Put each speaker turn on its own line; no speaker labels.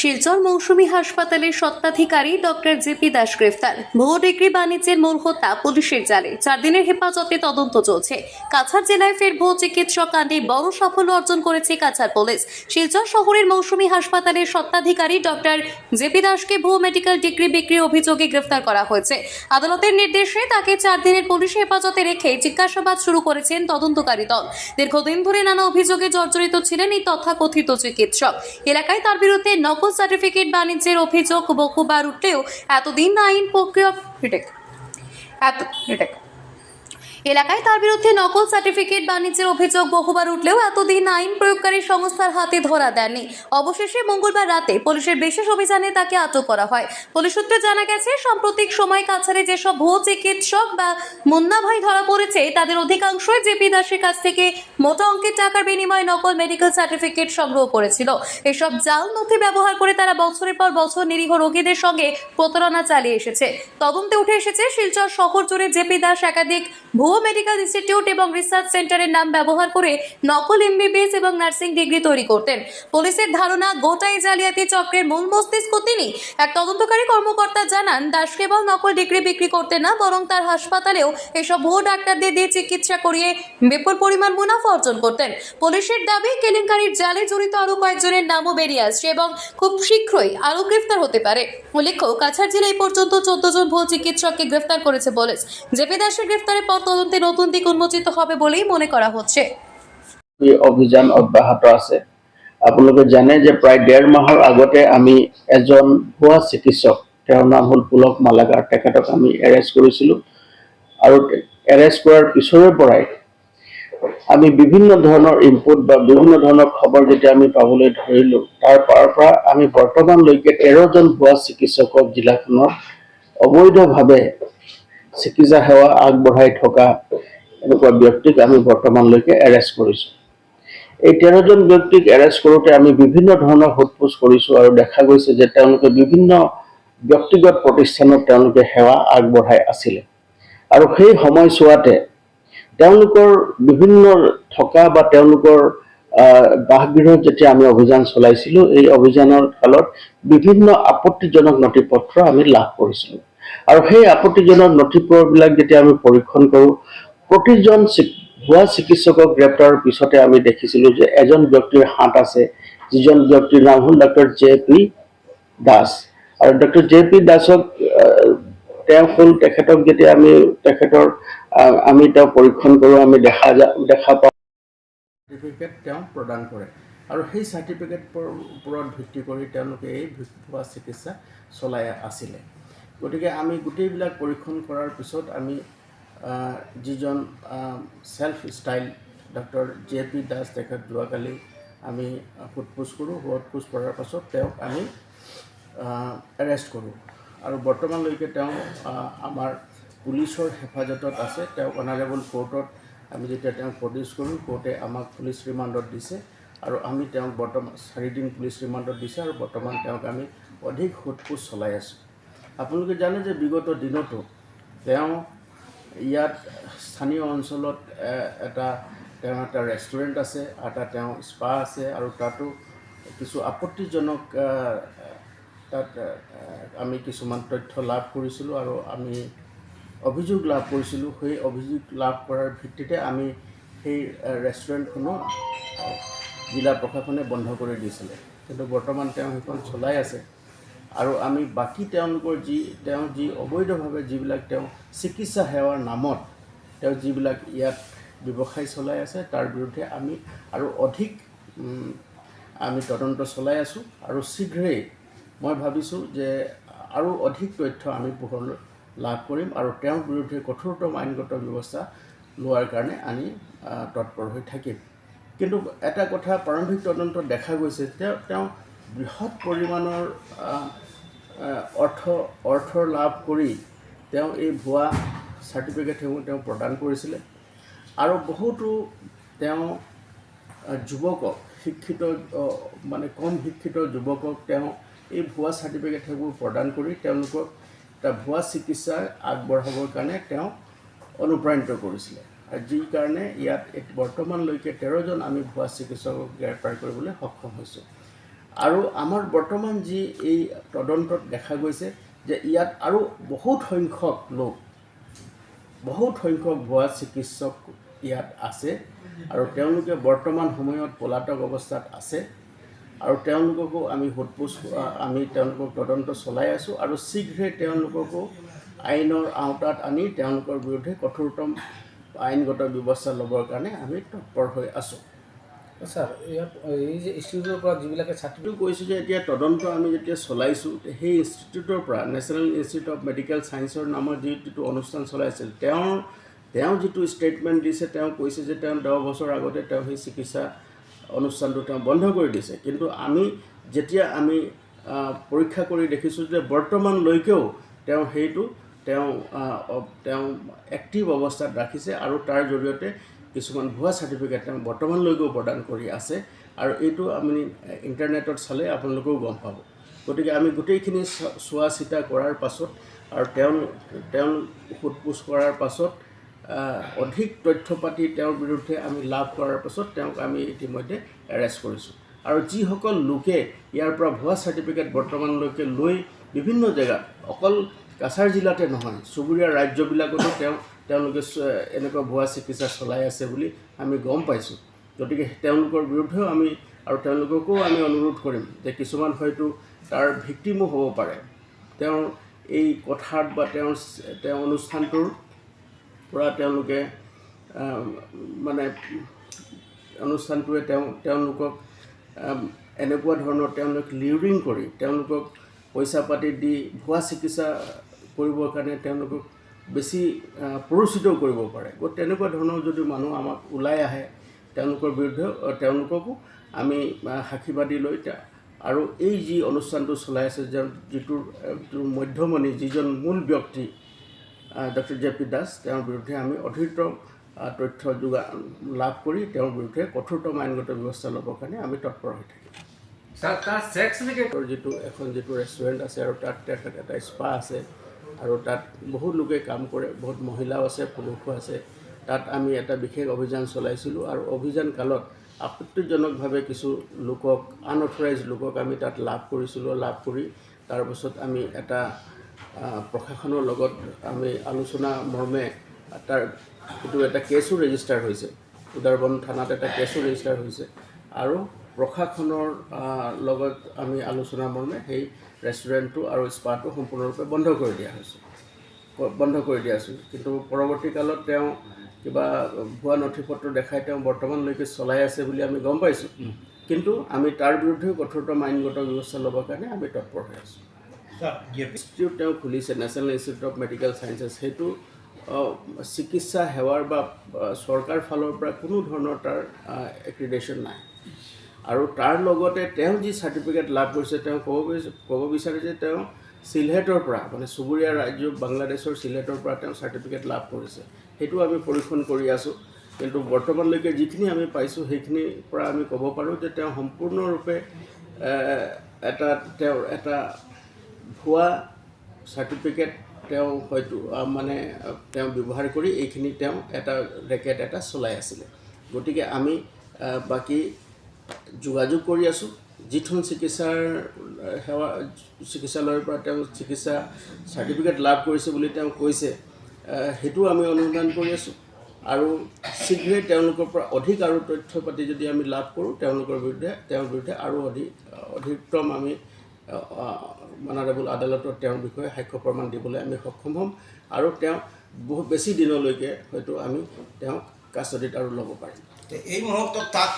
শিলচর মৌসুমী হাসপাতালের সত্ত্বাধিকারী doctor JP Das গ্রেফতার। ভুয়ো ডিগ্রি বাণিজ্যের মূল হোতা পুলিশের জালে। চার দিনের হেফাজতে তদন্ত চলছে। কাছাড় জেলায় ফের ভুয়ো চিকিৎসক কাণ্ডে বড় সাফল্য অর্জন করেছে কাছাড় পুলিশ। শিলচর শহরের মৌসুমী হাসপাতালের সত্ত্বাধিকারী ডক্টর জেপি দাসকে ভুয়ো মেডিকেল ডিগ্রি বিক্রি অভিযোগে গ্রেফতার করা হয়েছে। আদালতের নির্দেশে তাকে চার দিনের পুলিশ হেফাজতে রেখে জিজ্ঞাসাবাদ শুরু করেছেন তদন্তকারী দল। দীর্ঘদিন ধরে নানা অভিযোগে জর্জরিত ছিলেন এই তথাকথিত চিকিৎসক। এলাকায় তার বিরুদ্ধে নকল সার্টিফিকেট বাণিজ্যের অভিযোগ বহুবার উঠলেও এতদিন আইন প্রক্রিয়া এত রিটেক এলাকায় তার বিরুদ্ধে নকল সার্টিফিকেট বাণিজ্যের অভিযোগ বহুবার উঠলেও এতদিন আইন প্রয়োগকারী সংস্থার হাতে ধরা দেননি। অবশেষে মঙ্গলবার রাতে পুলিশের বিশেষ অভিযানে তাকে আটক করা হয়। পুলিশ সূত্রে জানা গেছে, সাম্প্রতিক সময় কাছাড়ে যেসব ভুয়ো চিকিৎসক বা মুন্না ভাই ধরা পড়েছে, তাদের অধিকাংশই জেপি দাসের কাছ থেকে মোটা অঙ্কের টাকার বিনিময়ে নকল মেডিকেল সার্টিফিকেট সংগ্রহ করেছিল। এসব জাল নথি ব্যবহার করে তারা বছরের পর বছর নিরীহ রোগীদের সঙ্গে প্রতারণা চালিয়ে এসেছে। তদন্তে উঠে এসেছে, শিলচর শহর জুড়ে জেপি দাস একাধিক ভুয়ো মেডিকেল ইনস্টিটিউট এবং রিসার্চ সেন্টারের নাম ব্যবহার করে নকল এমবিবিএস এবং নার্সিং ডিগ্রি তৈরি করতেন। পুলিশের ধারণা গোটাই জালিয়াতি চক্রের মূল মস্তিষ্ক তিনি। এক তদন্তকারী কর্মকর্তা জানান, দাস কেবল নকল ডিগ্রি বিক্রি করতেন না, বরং তার হাসপাতালেও এসব ভুয়ো ডাক্তারদের দিয়ে চিকিৎসা করিয়ে বিপুল পরিমাণ মুনাফা অর্জন করতেন। পুলিশের দাবি, কেলেঙ্কারির জালে জড়িত আরও কয়েকজনের নামও বেরিয়ে আসছে এবং খুব শীঘ্রই আরও গ্রেফতার হতে পারে। উল্লেখ্য, কাছাড় জেলায় পর্যন্ত চোদ্দ জন ভুয়ো চিকিৎসককে গ্রেফতার করেছে পুলিশ। জেপি দাসের গ্রেফতারের পর তদন্তে নতুন দিক উন্মোচিত হবে বলেই মনে করা হচ্ছে।
অভিযান অব্যাহত আছে। আপোনালোকে জানে যে প্ৰায় ডেৰ মাহৰ আগতে আমি এজন ভুৱা চিকিৎসক, তেওঁৰ নাম হ'ল পুলক মালাকাৰ, তেখেতক আমি এৰেষ্ট কৰিছিলোঁ। আৰু এৰেষ্ট কৰাৰ পিছৰে পৰাই আমি বিভিন্ন ধৰণৰ ইনপুট বা বিভিন্ন ধৰণৰ খবৰ যেতিয়া আমি পাবলৈ ধৰিলোঁ, তাৰ পাৰ পৰা আমি বৰ্তমানলৈকে তেৰজন ভুৱা চিকিৎসকক জিলাখনত অবৈধভাৱে চিকিৎসা সেৱা আগবঢ়াই থকা এনেকুৱা ব্যক্তিক আমি বৰ্তমানলৈকে এৰেষ্ট কৰিছোঁ। এই তেৰজন ব্যক্তিক এৰেষ্ট কৰোঁতে আমি বিভিন্ন ধৰণৰ সোধ পোছ কৰিছোঁ আৰু দেখা গৈছে যে তেওঁলোকে বিভিন্ন ব্যক্তিগত প্ৰতিষ্ঠানত তেওঁলোকে সেৱা আগবঢ়াই আছিলে। আৰু সেই সময়ছোৱাতে তেওঁলোকৰ বিভিন্ন থকা বা তেওঁলোকৰ বাসগৃহত যেতিয়া আমি অভিযান চলাইছিলোঁ, এই অভিযানৰ কালত বিভিন্ন আপত্তিজনক নথি পত্ৰ আমি লাভ কৰিছিলোঁ। আৰু সেই আপত্তিজনক নথিপত্ৰবিলাক যেতিয়া আমি পৰীক্ষণ কৰোঁ প্ৰতিজন ভুৱা চিকিৎসকক গ্ৰেপ্তাৰৰ পিছতে আমি দেখিছিলোঁ যে এজন ব্যক্তিৰ হাত আছে যিজন ব্যক্তিৰ নাম হ'ল ডক্টৰ জে পি দাস। আৰু ডক্টৰ জে পি দাসক তেওঁ হ'ল তেখেতক যেতিয়া আমি তেখেতৰ আমি তেওঁ পৰীক্ষণ কৰোঁ আমি দেখা যা দেখা পাওঁ।
চাৰ্টিফিকেট তেওঁ প্ৰদান কৰে। আৰু সেই চাৰ্টিফিকেটৰ ওপৰত ভিত্তি কৰি তেওঁলোকে এই ভুৱা চিকিৎসা চলাই আছিলে। গতিকে আমি গোটেইবিলাক পৰীক্ষণ কৰাৰ পিছত আমি যিজন self style doctor J P Das তেখেত যোৱাকালি আমি সোধ পোছ কৰোঁ সোধ পোছ কৰাৰ পাছত তেওঁক আমি এৰেষ্ট কৰোঁ। আৰু বৰ্তমানলৈকে তেওঁ আমাৰ পুলিচৰ হেফাজতত আছে। তেওঁক অনাৰেবল কোৰ্টত আমি যেতিয়া তেওঁক প্ৰডিউচ কৰোঁ কোৰ্টে আমাক পুলিচ ৰিমাণ্ডত দিছে। আৰু আমি তেওঁক বৰ্তমান চাৰিদিন পুলিচ ৰিমাণ্ডত দিছে আৰু বৰ্তমান তেওঁক আমি অধিক সোধ পোছ চলাই আছোঁ। আপোনালোকে জানে যে বিগত দিনতো তেওঁ ইয়াত স্থানীয় অঞ্চলত এটা তেওঁৰ এটা ৰেষ্টুৰেণ্ট আছে এটা তেওঁ স্পা আছে আৰু তাতো কিছু আপত্তিজনক তাত আমি কিছুমান তথ্য লাভ কৰিছিলোঁ আৰু আমি অভিযোগ লাভ কৰিছিলোঁ। সেই অভিযোগ লাভ কৰাৰ ভিত্তিতে আমি সেই ৰেষ্টুৰেণ্টখনো জিলা প্ৰশাসনে বন্ধ কৰি দিছিলে। কিন্তু বৰ্তমান তেওঁ সেইখন চলাই আছে। আৰু আমি বাকী তেওঁলোকৰ যি, তেওঁ যি অবৈধভাৱে যিবিলাক তেওঁ চিকিৎসা সেৱাৰ নামত তেওঁ যিবিলাক ইয়াত ব্যৱসায় চলাই আছে, তাৰ বিৰুদ্ধে আমি আৰু অধিক আমি তদন্ত চলাই আছোঁ আৰু শীঘ্ৰেই মই ভাবিছোঁ যে আৰু অধিক তথ্য আমি পোহৰলৈ লাভ কৰিম আৰু তেওঁৰ বিৰুদ্ধে কঠোৰতম আইনগত ব্যৱস্থা লোৱাৰ কাৰণে আমি তৎপৰ হৈ থাকিম। কিন্তু এটা কথা প্ৰাৰম্ভিক তদন্তত দেখা গৈছে যে তেওঁ বৃহৎ পৰিমাণৰ অৰ্থ অৰ্থ লাভ কৰি তেওঁ এই ভুৱা চাৰ্টিফিকেটসমূহ তেওঁ প্ৰদান কৰিছিলে। আৰু বহুতো তেওঁ যুৱকক শিক্ষিত মানে কম শিক্ষিত যুৱকক তেওঁ এই ভুৱা চাৰ্টিফিকেট সেইবোৰ প্ৰদান কৰি তেওঁলোকক এটা ভুৱা চিকিৎসা আগবঢ়াবৰ কাৰণে তেওঁ অনুপ্ৰাণিত কৰিছিলে। আৰু যি কাৰণে ইয়াত বৰ্তমানলৈকে তেৰজন আমি ভুৱা চিকিৎসকক গ্ৰেপ্তাৰ কৰিবলৈ সক্ষম হৈছোঁ। আৰু আমাৰ বৰ্তমান যি এই তদন্তত দেখা গৈছে যে ইয়াত আৰু বহুত সংখ্যক লোক বহুত সংখ্যক ভুৱা চিকিৎসক ইয়াত আছে আৰু তেওঁলোকে বৰ্তমান সময়ত পলাতক অৱস্থাত আছে আৰু তেওঁলোককো আমি সোধপোছ আমি তেওঁলোকক তদন্ত চলাই আছোঁ আৰু শীঘ্ৰে তেওঁলোককো আইনৰ আওতাত আনি তেওঁলোকৰ বিৰুদ্ধে কঠোৰতম আইনগত ব্যৱস্থা ল'বৰ কাৰণে আমি তৎপৰ হৈ আছোঁ।
ছাৰ এই যে ইনষ্টিটিউটৰ পৰা যিবিলাকে ছাত্ৰী
কৈছোঁ যে এতিয়া তদন্ত আমি যেতিয়া চলাইছোঁ সেই ইনষ্টিটিউটৰ পৰা নেশ্যনেল ইনষ্টিটিউট অফ মেডিকেল ছায়েন্সৰ নামৰ যিটো অনুষ্ঠান চলাইছিল, তেওঁৰ তেওঁ যিটো ষ্টেটমেণ্ট দিছে, তেওঁ কৈছে যে তেওঁ দহ বছৰ আগতে তেওঁ সেই চিকিৎসা অনুষ্ঠানটো তেওঁ বন্ধ কৰি দিছে। কিন্তু আমি যেতিয়া আমি পৰীক্ষা কৰি দেখিছোঁ যে বৰ্তমানলৈকেও তেওঁ সেইটো তেওঁ তেওঁ এক্টিভ অৱস্থাত ৰাখিছে আৰু তাৰ জৰিয়তে কিছুমান ভুৱা চাৰ্টিফিকেট তেওঁ বৰ্তমানলৈকেও প্ৰদান কৰি আছে আৰু এইটো আমি ইণ্টাৰনেটত চালে আপোনালোকেও গম পাব। গতিকে আমি গোটেইখিনি চোৱা চিতা কৰাৰ পাছত আৰু তেওঁ তেওঁ সোধ পোছ কৰাৰ পাছত অধিক তথ্য পাতি তেওঁৰ বিৰুদ্ধে আমি লাভ কৰাৰ পাছত তেওঁক আমি ইতিমধ্যে এৰেষ্ট কৰিছোঁ। আৰু যিসকল লোকে ইয়াৰ পৰা ভুৱা চাৰ্টিফিকেট বৰ্তমানলৈকে লৈ বিভিন্ন জেগাত অকল কাছাৰ জিলাতে নহয়, চুবুৰীয়া ৰাজ্যবিলাকতো তেওঁ, তেওঁলোকে এনেকুৱা ভুৱা চিকিৎসা চলাই আছে বুলি আমি গম পাইছোঁ। গতিকে তেওঁলোকৰ বিৰুদ্ধেও আমি আৰু তেওঁলোককো আমি অনুৰোধ কৰিম যে কিছুমান হয়তো তাৰ ভিক্টিমো হ'ব পাৰে। তেওঁৰ এই কথাত বা তেওঁৰ তেওঁ অনুষ্ঠানটোৰ পৰা তেওঁলোকে মানে অনুষ্ঠানটোৱে তেওঁ, তেওঁলোকক এনেকুৱা ধৰণৰ তেওঁলোক লিউৰিং কৰি তেওঁলোকক পইচা পাতি দি ভুৱা চিকিৎসা কৰিবৰ কাৰণে তেওঁলোকক বেছি আহ, প্ৰৰোচিত কৰিব পাৰে। গতিকে তেনেকুৱা ধৰণৰ যদি মানুহ আমাক ওলাই আহে তেওঁলোকৰ বিৰুদ্ধে তেওঁলোককো আমি সাক্ষীবাদী লৈ আৰু এই যি অনুষ্ঠানটো চলাই আছে যে যিটোৰ যিটো মধ্যমণি যিজন মূল ব্যক্তি ডক্টৰ জে পি দাস তেওঁৰ বিৰুদ্ধে আমি অধিকতম তথ্য যোগা লাভ কৰি তেওঁৰ বিৰুদ্ধে কঠোৰতম আইনগত ব্যৱস্থা ল'বৰ কাৰণে আমি তৎপৰ হৈ থাকিম। যিটো এখন যিটো ৰেষ্টুৰেণ্ট আছে আৰু তাত তেখেত এটা স্পা আছে। আৰু তাত বহুত লোকে কাম কৰে, বহুত মহিলাও আছে, পুৰুষো আছে। তাত আমি এটা বিশেষ অভিযান চলাইছিলোঁ আৰু অভিযান কালত আপত্তিজনকভাৱে কিছু লোকক আনঅথৰাইজ লোকক আমি তাত লাভ কৰিছিলোঁ, লাভ কৰি তাৰপাছত আমি এটা প্ৰশাসনৰ লগত আমি আলোচনা মৰ্মে তাৰ এইটো এটা কেছো ৰেজিষ্টাৰ হৈছে। উদাৰবন থানাত এটা কেছো ৰেজিষ্টাৰ হৈছে। আৰু প্ৰশাসনৰ লগত আমি আলোচনা মৰ্মে সেই ৰেষ্টুৰেণ্টটো আৰু স্পাটো সম্পূৰ্ণৰূপে বন্ধ কৰি দিয়া হৈছে। বন্ধ কৰি দিয়া আছিল কিন্তু পৰৱৰ্তী কালত তেওঁ কিবা ভুৱা নথি পত্ৰ দেখাই তেওঁ বৰ্তমানলৈকে চলাই আছে বুলি আমি গম পাইছোঁ। কিন্তু আমি তাৰ বিৰুদ্ধেও কঠোৰতম আইনগত ব্যৱস্থা ল'বৰ কাৰণে আমি তৎপৰ হৈ আছোঁ। ইনষ্টিটিউট তেওঁ খুলিছে national institute of medical sciences সেইটো চিকিৎসা সেৱাৰ বা চৰকাৰ ফালৰ পৰা কোনো ধৰণৰ তাৰ এক্ৰিডেশ্যন নাই। আৰু তাৰ লগতে তেওঁ যি চাৰ্টিফিকেট লাভ কৰিছে তেওঁ ক'ব ক'ব বিচাৰে যে তেওঁ চিলহেটৰ পৰা মানে চুবুৰীয়া ৰাজ্য বাংলাদেশৰ চিলহেটৰ পৰা তেওঁ চাৰ্টিফিকেট লাভ কৰিছে। সেইটো আমি পৰীক্ষণ কৰি আছোঁ। কিন্তু বৰ্তমানলৈকে যিখিনি আমি পাইছোঁ সেইখিনিৰ পৰা আমি ক'ব পাৰোঁ যে তেওঁ সম্পূৰ্ণৰূপে এটা তেওঁৰ এটা ভুৱা চাৰ্টিফিকেট তেওঁ হয়তো মানে তেওঁ ব্যৱহাৰ কৰি এইখিনি তেওঁ এটা ৰেকেট এটা চলাই আছিলে। গতিকে আমি বাকী যোগাযোগ কৰি আছোঁ। যিখন চিকিৎসাৰ সেৱা চিকিৎসালয়ৰ পৰা তেওঁ চিকিৎসা চাৰ্টিফিকেট লাভ কৰিছে বুলি তেওঁ কৈছে আহ, সেইটোও আমি অনুসন্ধান কৰি আছোঁ। আৰু শীঘ্ৰেই তেওঁলোকৰ পৰা অধিক আৰু তথ্য পাতি যদি আমি লাভ কৰোঁ তেওঁলোকৰ বিৰুদ্ধে তেওঁৰ বিৰুদ্ধে আৰু অধিক অধিকতম আমি মানাৰেবল আদালতত তেওঁৰ বিষয়ে সাক্ষ্য প্ৰমাণ দিবলৈ আমি সক্ষম হ'ম। আৰু তেওঁ বহুত বেছি দিনলৈকে হয়তো আমি তেওঁক কাষ্টডিত আৰু ল'ব পাৰিম।
এই মুহূৰ্তত তাক